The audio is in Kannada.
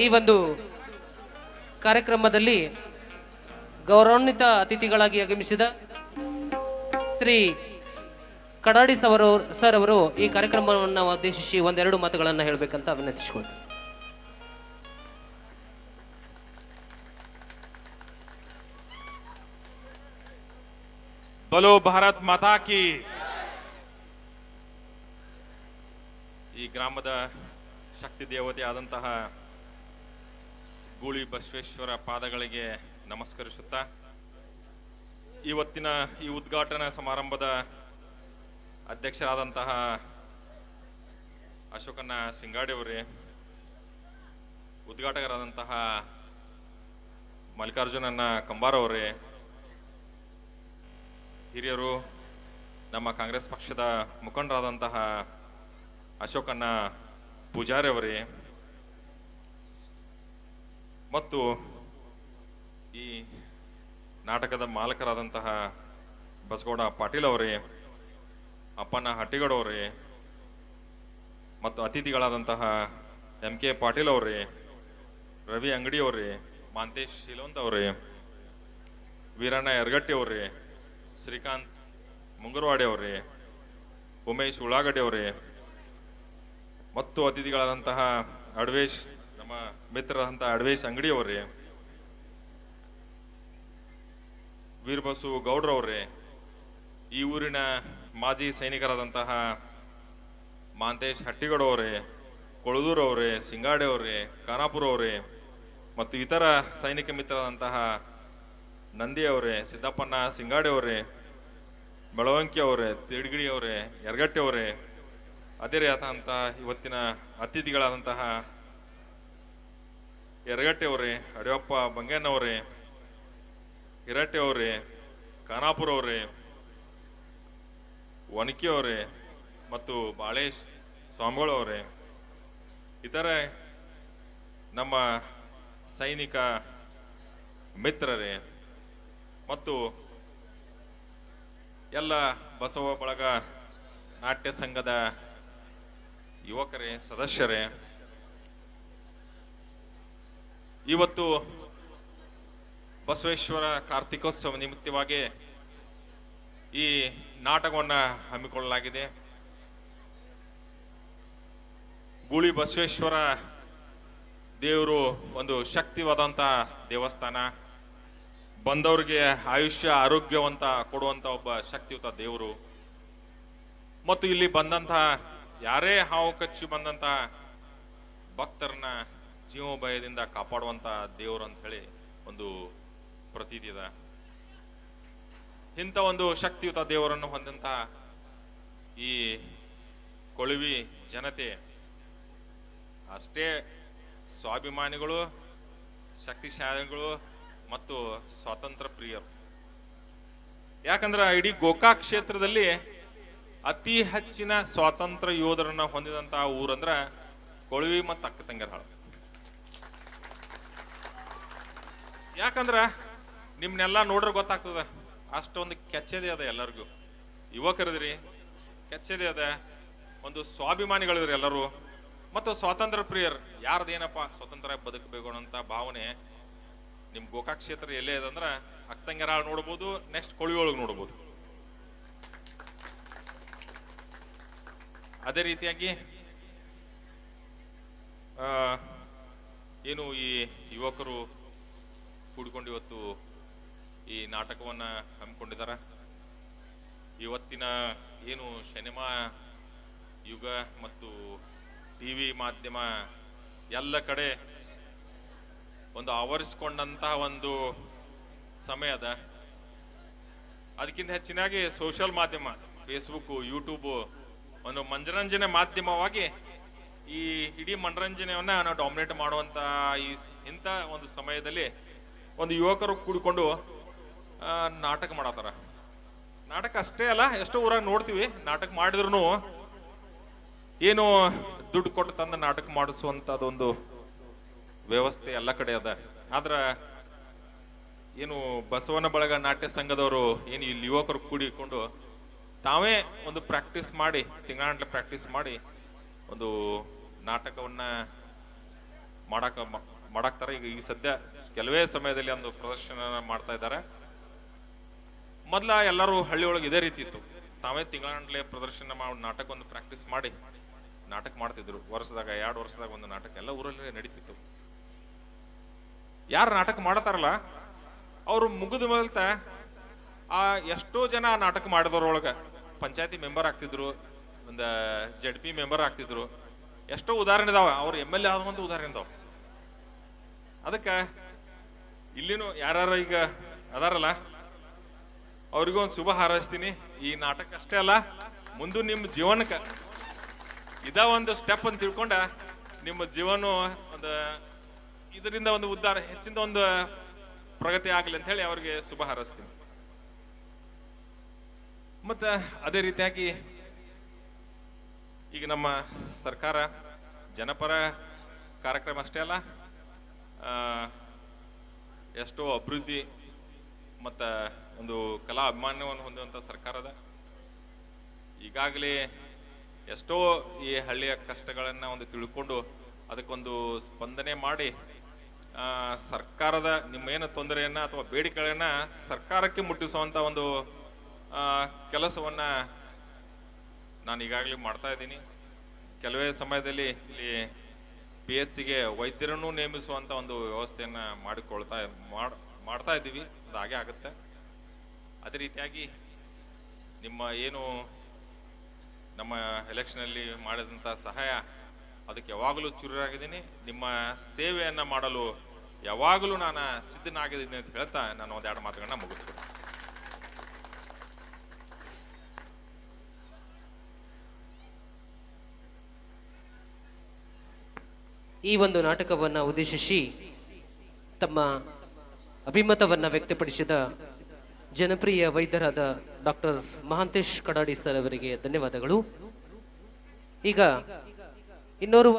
ಈ ಒಂದು ಕಾರ್ಯಕ್ರಮದಲ್ಲಿ ಗೌರವಾನ್ವಿತ ಅತಿಥಿಗಳಾಗಿ ಆಗಮಿಸಿದ ಶ್ರೀ ಕಡಾಡಿ ಸವರ್ ಸರ್ ಅವರು ಈ ಕಾರ್ಯಕ್ರಮವನ್ನು ಉದ್ದೇಶಿಸಿ ಒಂದೆರಡು ಮಾತುಗಳನ್ನು ಹೇಳಬೇಕಂತ ವಿನಂತಿಸಿಕೊಳ್ತೀನಿ. ಬಲೋ ಭಾರತ್ ಮಾತಾ ಕಿ ಈ ಗ್ರಾಮದ ಶಕ್ತಿ ದೇವತೆ ಆದಂತಹ ಗೂಳಿ ಬಸವೇಶ್ವರ ಪಾದಗಳಿಗೆ ನಮಸ್ಕರಿಸುತ್ತಾ, ಇವತ್ತಿನ ಈ ಉದ್ಘಾಟನಾ ಸಮಾರಂಭದ ಅಧ್ಯಕ್ಷರಾದಂತಹ ಅಶೋಕಣ್ಣ ಸಿಂಗಾಡಿ ಅವರೇ, ಉದ್ಘಾಟಕರಾದಂತಹ ಮಲ್ಲಿಕಾರ್ಜುನನ್ನ ಕಂಬಾರವರೇ ಹಿರಿಯರು, ನಮ್ಮ ಕಾಂಗ್ರೆಸ್ ಪಕ್ಷದ ಮುಖಂಡರಾದಂತಹ ಅಶೋಕಣ್ಣ ಪೂಜಾರಿ ಅವರೇ ಮತ್ತು ಈ ನಾಟಕದ ಮಾಲಕರಾದಂತಹ ಬಸಗೌಡ ಪಾಟೀಲ್ ಅವರೇ, ಅಪ್ಪನ ಹಟ್ಟಿಗಡವರೇ ಮತ್ತು ಅತಿಥಿಗಳಾದಂತಹ ಎಂ ಕೆ ಪಾಟೀಲ್ ಅವರೇ, ರವಿ ಅಂಗಡಿ ಅವರೇ, ಮಾಂತೇಶ್ ಶಿಲೋಂತ್ ಅವರೇ, ವೀರಣ್ಣ ಯರ್ಗಟ್ಟಿ ಅವರೇ, ಶ್ರೀಕಾಂತ್ ಮುಂಗರವಾಡಿ ಅವರೇ, ಉಮೇಶ್ ಉಳ್ಳಾಗಡ್ಡೆ ಅವರೇ, ಮತ್ತು ಅತಿಥಿಗಳಾದಂತಹ ಅಡ್ವೇಶ್ ನಮ್ಮ ಮಿತ್ರರಂತ ಅಡ್ವೇಶ್ ಅಂಗಡಿ ಅವರೇ ವೀರಬಸು ಗೌಡ್ರವರೇ, ಈ ಊರಿನ ಮಾಜಿ ಸೈನಿಕರಾದಂತಹ ಮಾಂತೇಶ್ ಕೊಳದೂರ್ ಅವರೇ ಸಿಂಗಾಡೆ ಅವರೇ ಖಾನಾಪುರ ಅವರೇ ಮತ್ತು ಇತರ ಸೈನಿಕ ಮಿತ್ರರಾದಂತಹ ನಂದಿ ಅವರೇ ಸಿದ್ದಪ್ಪಣ್ಣ ಸಿಂಗಾಡೆ ಅವರೇ ಬೆಳವಂಕಿ ಅವರೇ ತಿಡ್ಗಿಡಿ ಅವರೇ ಯರ್ಗಟ್ಟಿ ಅವರೇ ಅದೇ ರೀತಿಯಾದಂತಹ ಇವತ್ತಿನ ಅತಿಥಿಗಳಾದಂತಹ ಯರಗಟ್ಟೆ ಅವರೇ ಅಡಿಯಪ್ಪ ಬಂಗೇನವರೇ ಹಿರಟ್ಟೆ ಅವರೇ ಖಾನಾಪುರ ಅವರೇ ಒನಕಿ ಅವರೇ ಮತ್ತು ಬಾಳೇಶ್ ಸ್ವಾಮಿಗಳು ಇತರ ಇತರೆ ನಮ್ಮ ಸೈನಿಕ ಮಿತ್ರರೇ ಮತ್ತು ಎಲ್ಲ ಬಸವ ಬಳಗ ನಾಟ್ಯ ಸಂಘದ ಯುವಕರೇ, ಸದಸ್ಯರೇ ಇವತ್ತು ಬಸವೇಶ್ವರ ಕಾರ್ತಿಕೋತ್ಸವ ನಿಮಿತ್ತವಾಗಿ ಈ ನಾಟಕವನ್ನು ಹಮ್ಮಿಕೊಳ್ಳಲಾಗಿದೆ. ಗೂಳಿ ಬಸವೇಶ್ವರ ದೇವರು ಒಂದು ಶಕ್ತಿವಾದಂಥ ದೇವಸ್ಥಾನ. ಬಂದವರಿಗೆ ಆಯುಷ್ಯ, ಆರೋಗ್ಯವಂತ ಕೊಡುವಂಥ ಒಬ್ಬ ಶಕ್ತಿಯುತ ದೇವರು. ಮತ್ತು ಇಲ್ಲಿ ಬಂದಂತಹ ಯಾರೇ ಹಾವು ಕಚ್ಚಿ ಬಂದಂಥ ಭಕ್ತರನ್ನ ಜೀವಭಯದಿಂದ ಕಾಪಾಡುವಂತ ದೇವರು ಅಂತ ಹೇಳಿ ಒಂದು ಪ್ರತೀತಿ ಇದೆ. ಇಂಥ ಒಂದು ಶಕ್ತಿಯುತ ದೇವರನ್ನು ಹೊಂದಂತ ಈ ಕೊಳವಿ ಜನತೆ ಅಷ್ಟೇ ಸ್ವಾಭಿಮಾನಿಗಳು, ಶಕ್ತಿಶಾಲಿಗಳು ಮತ್ತು ಸ್ವಾತಂತ್ರ್ಯ ಪ್ರಿಯರು. ಯಾಕಂದ್ರೆ ಇಡೀ ಗೋಕಾಕ್ ಕ್ಷೇತ್ರದಲ್ಲಿ ಅತಿ ಹೆಚ್ಚಿನ ಸ್ವಾತಂತ್ರ್ಯ ಯೋಧರನ್ನ ಹೊಂದಿದಂತಹ ಊರಂದ್ರ ಕೊಳವಿ ಮತ್ತು ಅಕ್ಕ ತಂಗರಹಾಳು ಯಾಕಂದ್ರ ನಿಮ್ನೆಲ್ಲ ನೋಡ್ರೆ ಗೊತ್ತಾಗ್ತದ? ಅಷ್ಟೊಂದು ಕೆಚ್ಚದೆ ಅದ ಎಲ್ಲರಿಗೂ. ಯುವಕರದ್ರಿ, ಕೆಚ್ಚದೆ ಅದ. ಒಂದು ಸ್ವಾಭಿಮಾನಿಗಳಿದ್ರಿ ಎಲ್ಲರೂ. ಮತ್ತು ಸ್ವಾತಂತ್ರ್ಯ ಪ್ರಿಯರ್, ಯಾರ್ದೇನಪ್ಪ ಸ್ವತಂತ್ರ ಬದುಕಬೇಕು ಅನ್ನೋಂಥ ಭಾವನೆ ನಿಮ್ಮ ಗೋಕಾಕ್ ಕ್ಷೇತ್ರ ಎಲ್ಲೇ ಇದೆ ಅಂದ್ರೆ ಅಕ್ತಂಗರಾಳ್ ನೋಡ್ಬೋದು ನೆಕ್ಸ್ಟ್ ಕೊಳಿ ಒಳಗೆ ನೋಡ್ಬೋದು. ಅದೇ ರೀತಿಯಾಗಿ ಏನು ಈ ಯುವಕರು ಕೂಡಿಕೊಂಡು ಇವತ್ತು ಈ ನಾಟಕವನ್ನ ಹಮ್ಮಿಕೊಂಡಿದ್ದಾರೆ. ಇವತ್ತಿನ ಏನು ಸಿನಿಮಾ, ಯುಗ ಮತ್ತು ಟಿವಿ ಮಾಧ್ಯಮ ಎಲ್ಲ ಕಡೆ ಒಂದು ಆವರಿಸಿಕೊಂಡಂತಹ ಒಂದು ಸಮಯ ಅದ. ಅದಕ್ಕಿಂತ ಹೆಚ್ಚಿನಾಗಿ ಸೋಷಿಯಲ್ ಮಾಧ್ಯಮ ಫೇಸ್ಬುಕ್ ಯೂಟ್ಯೂಬ್ ಒಂದು ಮನರಂಜನೆ ಮಾಧ್ಯಮವಾಗಿ ಈ ಇಡೀ ಮನರಂಜನೆಯನ್ನ ನಾವು ಡಾಮಿನೇಟ್ ಮಾಡುವಂತ ಈ ಇಂಥ ಒಂದು ಸಮಯದಲ್ಲಿ ಒಂದು ಯುವಕರು ಕೂಡಿಕೊಂಡು ನಾಟಕ ಮಾಡತ್ತಾರ. ನಾಟಕ ಅಷ್ಟೇ ಅಲ್ಲ, ಎಷ್ಟೋ ಊರಾಗ ನೋಡ್ತೀವಿ, ನಾಟಕ ಮಾಡಿದ್ರು ಏನು ದುಡ್ಡು ಕೊಟ್ಟು ತಂದ ನಾಟಕ ಮಾಡಿಸುವಂಥದ್ದೊಂದು ವ್ಯವಸ್ಥೆ ಎಲ್ಲ ಕಡೆ ಅದ. ಆದ್ರ ಏನು ಬಸವನ ಬಳಗ ನಾಟ್ಯ ಸಂಘದವರು ಏನು ಇಲ್ಲಿ ಯುವಕರು ಕೂಡಿಕೊಂಡು ತಾವೇ ಒಂದು ಪ್ರಾಕ್ಟೀಸ್ ಮಾಡಿ ತಿಂಗಳಾಂಟ್ಲೆ ಪ್ರಾಕ್ಟೀಸ್ ಮಾಡಿ ಒಂದು ನಾಟಕವನ್ನ ಮಾಡಾಕ ಮಾಡಾಕ್ತಾರ. ಈಗ ಈ ಸದ್ಯ ಕೆಲವೇ ಸಮಯದಲ್ಲಿ ಒಂದು ಪ್ರದರ್ಶನ ಮಾಡ್ತಾ ಇದ್ದಾರೆ. ಮೊದ್ಲ ಎಲ್ಲರೂ ಹಳ್ಳಿ ಒಳಗೆ ಇದೇ ರೀತಿ ಇತ್ತು. ತಾವೇ ತಿಂಗಳಗಂಟ್ಲೆ ಪ್ರದರ್ಶನ ಮಾಡಿ, ನಾಟಕ ಒಂದು ಪ್ರಾಕ್ಟೀಸ್ ಮಾಡಿ, ನಾಟಕ ಮಾಡ್ತಿದ್ರು. ವರ್ಷದಾಗ, ಎರಡು ವರ್ಷದಾಗ ಒಂದು ನಾಟಕ. ಎಲ್ಲ ಊರಲ್ಲಿ ನಡೀತಿತ್ತು. ಯಾರು ನಾಟಕ ಮಾಡ್ತಾರಲ್ಲ, ಅವರು ಮುಗಿದ ಮೇಲ್ತ ಆ ಎಷ್ಟೋ ಜನ ನಾಟಕ ಮಾಡಿದವ್ರೊಳಗೆ ಪಂಚಾಯತಿ ಮೆಂಬರ್ ಆಗ್ತಿದ್ರು, ಒಂದು ಜೆಡ್ ಪಿ ಮೆಂಬರ್ ಆಗ್ತಿದ್ರು. ಎಷ್ಟೋ ಉದಾಹರಣೆ ಇದಾವ. ಅವ್ರು ಎಂ ಎಲ್ ಎ ಆದ ಒಂದು ಉದಾಹರಣೆ ಇದಾವ. ಅದಕ್ಕೆ ಇಲ್ಲಿನೂ ಯಾರು ಈಗ ಅದಾರಲ್ಲ, ಅವ್ರಿಗೂ ಒಂದು ಶುಭ ಹಾರೈಸ್ತೀನಿ. ಈ ನಾಟಕ ಅಷ್ಟೇ ಅಲ್ಲ, ಮುಂದೆ ನಿಮ್ಮ ಜೀವನಕ್ಕೆ. ಇದ ಒಂದು ಸ್ಟೆಪ್ ಅಂತ ತಿಳ್ಕೊಂಡ ನಿಮ್ಮ ಜೀವನ ಒಂದು ಇದರಿಂದ ಒಂದು ಉದ್ಧಾರ ಹೆಚ್ಚಿನ ಒಂದು ಪ್ರಗತಿ ಆಗಲಿ ಅಂತ ಹೇಳಿ ಅವ್ರಿಗೆ ಶುಭ ಹಾರೈಸ್ತೀನಿ. ಮತ್ತೆ ಅದೇ ರೀತಿಯಾಗಿ ಈಗ ನಮ್ಮ ಸರ್ಕಾರ ಜನಪರ ಕಾರ್ಯಕ್ರಮ ಅಷ್ಟೇ ಅಲ್ಲ ಎಷ್ಟೋ ಅಭಿವೃದ್ಧಿ ಮತ್ತು ಒಂದು ಕಲಾ ಅಭಿಮಾನವನ್ನು ಹೊಂದಿರುವಂಥ ಸರ್ಕಾರದ ಈಗಾಗಲೇ ಎಷ್ಟೋ ಈ ಹಳ್ಳಿಯ ಕಷ್ಟಗಳನ್ನು ಒಂದು ತಿಳ್ಕೊಂಡು ಅದಕ್ಕೊಂದು ಸ್ಪಂದನೆ ಮಾಡಿ ಸರ್ಕಾರದ ನಿಮ್ಮ ಏನು ತೊಂದರೆಯನ್ನು ಅಥವಾ ಬೇಡಿಕೆಗಳನ್ನು ಸರ್ಕಾರಕ್ಕೆ ಮುಟ್ಟಿಸುವಂಥ ಒಂದು ಕೆಲಸವನ್ನ ನಾನು ಈಗಾಗಲೇ ಮಾಡ್ತಾ ಇದ್ದೀನಿ. ಕೆಲವೇ ಸಮಯದಲ್ಲಿ ಇಲ್ಲಿ ಪಿ ಎಚ್ ಸಿಗೆ ವೈದ್ಯರನ್ನು ನೇಮಿಸುವಂತ ಒಂದು ವ್ಯವಸ್ಥೆಯನ್ನ ಮಾಡಿಕೊಳ್ತಾ ಮಾಡ್- ಮಾಡ್ತಾ ಇದ್ದೀವಿ. ಅದು ಹಾಗೆ ಆಗುತ್ತೆ. ಅದೇ ರೀತಿಯಾಗಿ ನಿಮ್ಮ ಏನು ನಮ್ಮ ಎಲೆಕ್ಷನಲ್ಲಿ ಮಾಡಿದಂಥ ಸಹಾಯ ಅದಕ್ಕೆ ಯಾವಾಗಲೂ ಚುರುರಾಗಿದ್ದೀನಿ. ನಿಮ್ಮ ಸೇವೆಯನ್ನು ಮಾಡಲು ಯಾವಾಗಲೂ ನಾನು ಸಿದ್ಧನಾಗಿದ್ದೀನಿ ಅಂತ ಹೇಳ್ತಾ ನಾನು ಒಂದೆರಡು ಮಾತುಗಳನ್ನ ಮುಗಿಸ್ತೀನಿ. ಈ ಒಂದು ನಾಟಕವನ್ನು ಉದ್ದೇಶಿಸಿ ತಮ್ಮ ಅಭಿಮತವನ್ನು ವ್ಯಕ್ತಪಡಿಸಿದ ಜನಪ್ರಿಯ ವೈದ್ಯರಾದ ಡಾಕ್ಟರ್ ಮಹಾಂತೇಶ್ ಕಡಾಡಿ ಸರ್ ಅವರಿಗೆ ಧನ್ಯವಾದಗಳು. ಈಗ ಇನ್ನೋರ್ವ